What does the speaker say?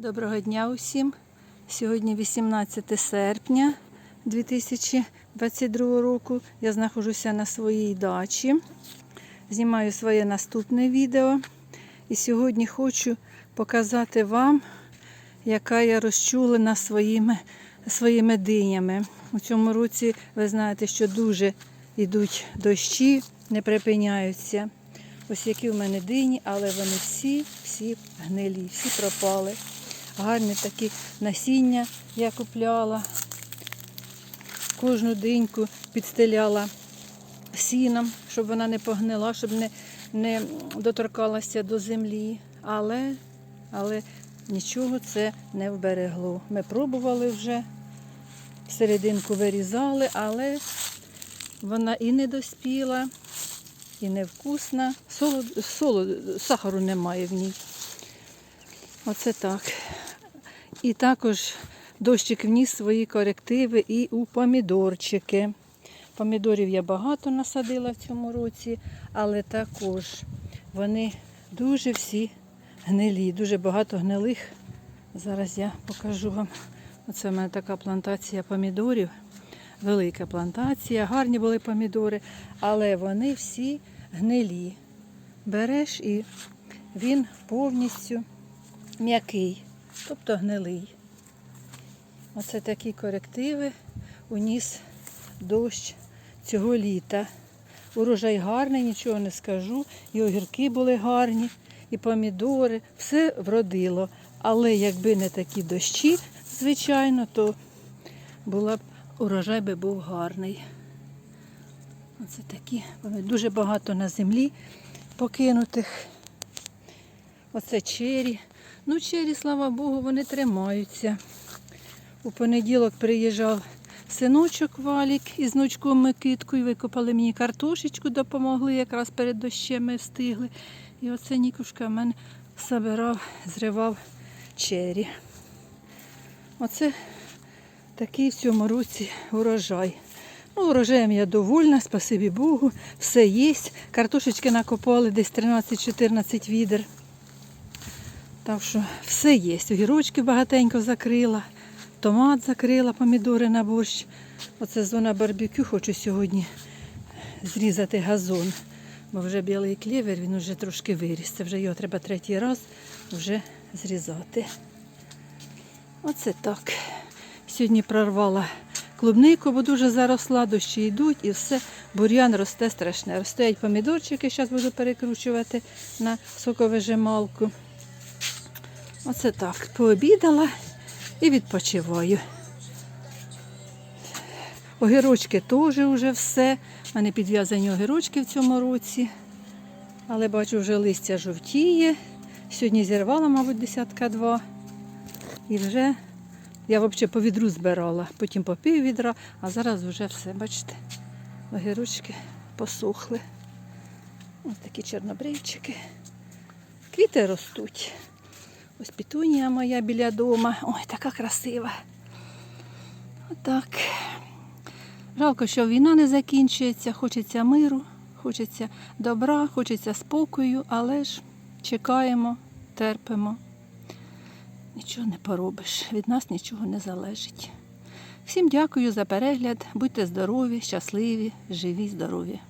Доброго дня усім. Сьогодні 18 серпня 2022 року. Я знаходжуся на своїй дачі. Знімаю своє наступне відео. І сьогодні хочу показати вам, яка я розчулена своїми, своїми динями. У цьому році ви знаєте, що дуже йдуть дощі, не припиняються. Ось які в мене дині, але вони всі, всі гнилі, всі пропали. Гарні такі насіння я купляла. Кожну диньку підстеляла сіном, щоб вона не погнила, щоб не, не доторкалася до землі. Але, але нічого це не вберегло. Ми пробували вже, серединку вирізали, але вона і не доспіла, і невкусна. Солод, солод, сахару немає в ній. Оце так. І також дощик вніс свої корективи і у помідорчики. Помідорів я багато насадила в цьому році, але також вони дуже всі гнилі, дуже багато гнилих. Зараз я покажу вам. Оце в мене така плантація помідорів. Велика плантація, гарні були помідори, але вони всі гнилі. Береш і він повністю м'який, тобто гнилий. Оце такі корективи уніс дощ цього літа. Урожай гарний, нічого не скажу. І огірки були гарні, і помідори, все вродило. Але якби не такі дощі, звичайно, то була б, урожай би був гарний. Оце такі, дуже багато на землі покинутих. Оце чері. Ну, чері, слава Богу, вони тримаються. У понеділок приїжджав синочок Валік із внучком Микиткою, викопали мені картошечку, допомогли, якраз перед дощем ми встигли. І оце Нікушка в мене забирав, зривав чері. Оце такий в цьому році урожай. Ну, урожаєм я довольна, спасибі Богу, все є. Картошечки накопали десь 13-14 відер. Так що все є. Огірочки багатенько закрила, томат закрила, помідори на борщ. Оце зона барбекю. Хочу сьогодні зрізати газон. Бо вже білий клєвер, він вже трошки виріс. Це вже його треба третій раз вже зрізати. Оце так. Сьогодні прорвала клубнику, бо дуже заросла, дощі йдуть і все. Бур'ян росте страшне. Стоять помідорчики, зараз буду перекручувати на соковижималку. Оце так. Пообідала і відпочиваю. Огірочки теж вже все. У мене підв'язані огірочки в цьому році. Але бачу, вже листя жовтіє. Сьогодні зірвала, мабуть, десятка два. І вже я взагалі по відру збирала, потім по пів відра, а зараз вже все, бачите, огірочки посохли. Ось такі чорнобривчики. Квіти ростуть. Ось пітунія моя біля дома. Ой, така красива. Отак. Жалко, що війна не закінчується, хочеться миру, хочеться добра, хочеться спокою, але ж чекаємо, терпимо. Нічого не поробиш, від нас нічого не залежить. Всім дякую за перегляд, будьте здорові, щасливі, живі, здорові.